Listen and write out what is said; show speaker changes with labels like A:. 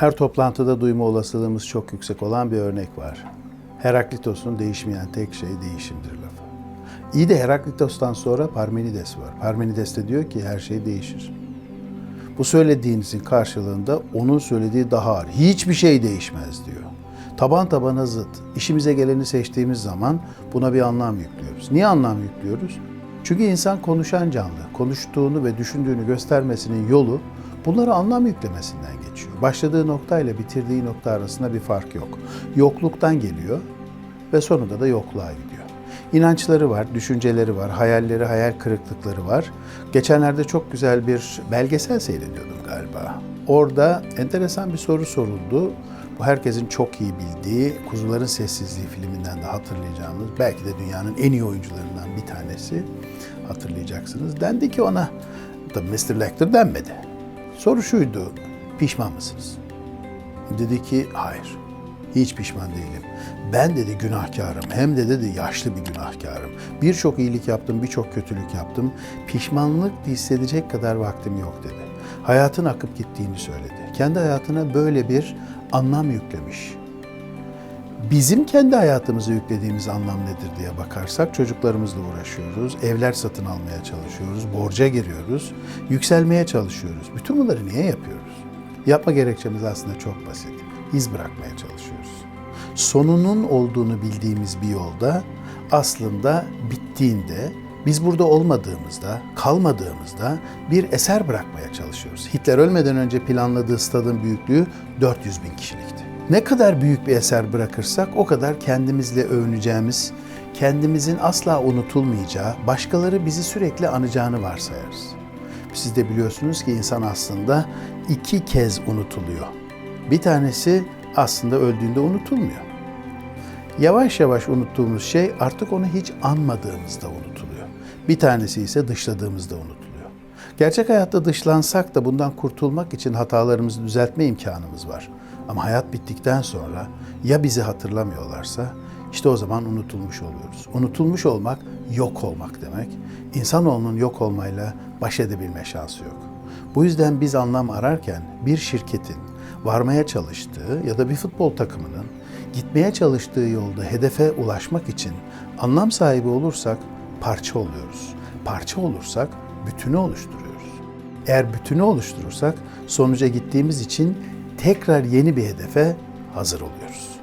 A: her toplantıda duyma olasılığımız çok yüksek olan bir örnek var. Heraklitos'un değişmeyen tek şey değişimdir lafı. İyi de Heraklitos'tan sonra Parmenides var. Parmenides de diyor ki her şey değişir. Bu söylediğinizin karşılığında onun söylediği daha ağır. Hiçbir şey değişmez diyor. Taban tabana zıt. İşimize geleni seçtiğimiz zaman buna bir anlam yüklüyoruz. Niye anlam yüklüyoruz? Çünkü insan konuşan canlı. Konuştuğunu ve düşündüğünü göstermesinin yolu bunlara anlam yüklemesinden geçiyor. Başladığı nokta ile bitirdiği nokta arasında bir fark yok. Yokluktan geliyor ve sonunda da yokluğa gidiyor. İnançları var, düşünceleri var, hayalleri, hayal kırıklıkları var. Geçenlerde çok güzel bir belgesel seyrediyordum galiba. Orada enteresan bir soru soruldu. Bu herkesin çok iyi bildiği Kuzuların Sessizliği filminden de hatırlayacağımız, belki de dünyanın en iyi oyuncularından bir tanesi hatırlayacaksınız. Dendi ki ona, tabii Mr. Lecter denmedi. Soru şuydu, pişman mısınız? Dedi ki hayır. Hiç pişman değilim. Ben dedi günahkarım. Hem de dedi yaşlı bir günahkarım. Birçok iyilik yaptım, birçok kötülük yaptım. Pişmanlık hissedecek kadar vaktim yok dedi. Hayatın akıp gittiğini söyledi. Kendi hayatına böyle bir anlam yüklemiş. Bizim kendi hayatımıza yüklediğimiz anlam nedir diye bakarsak çocuklarımızla uğraşıyoruz, evler satın almaya çalışıyoruz, borca giriyoruz, yükselmeye çalışıyoruz. Bütün bunları niye yapıyoruz? Yapma gerekçemiz aslında çok basit. İz bırakmaya çalışıyoruz. Sonunun olduğunu bildiğimiz bir yolda aslında bittiğinde biz burada olmadığımızda, kalmadığımızda bir eser bırakmaya çalışıyoruz. Hitler ölmeden önce planladığı stadın büyüklüğü 400 bin kişilikti. Ne kadar büyük bir eser bırakırsak o kadar kendimizle övüneceğimiz, kendimizin asla unutulmayacağı, başkaları bizi sürekli anacağını varsayarız. Siz de biliyorsunuz ki insan aslında iki kez unutuluyor. Bir tanesi aslında öldüğünde unutulmuyor. Yavaş yavaş unuttuğumuz şey artık onu hiç anmadığımızda unutuluyor. Bir tanesi ise dışladığımızda unutuluyor. Gerçek hayatta dışlansak da bundan kurtulmak için hatalarımızı düzeltme imkanımız var. Ama hayat bittikten sonra ya bizi hatırlamıyorlarsa işte o zaman unutulmuş oluyoruz. Unutulmuş olmak yok olmak demek. İnsanoğlunun yok olmayla baş edebilme şansı yok. Bu yüzden biz anlam ararken bir şirketin varmaya çalıştığı ya da bir futbol takımının gitmeye çalıştığı yolda hedefe ulaşmak için anlam sahibi olursak parça oluyoruz. Parça olursak bütünü oluşturuyoruz. Eğer bütünü oluşturursak sonuca gittiğimiz için tekrar yeni bir hedefe hazır oluyoruz.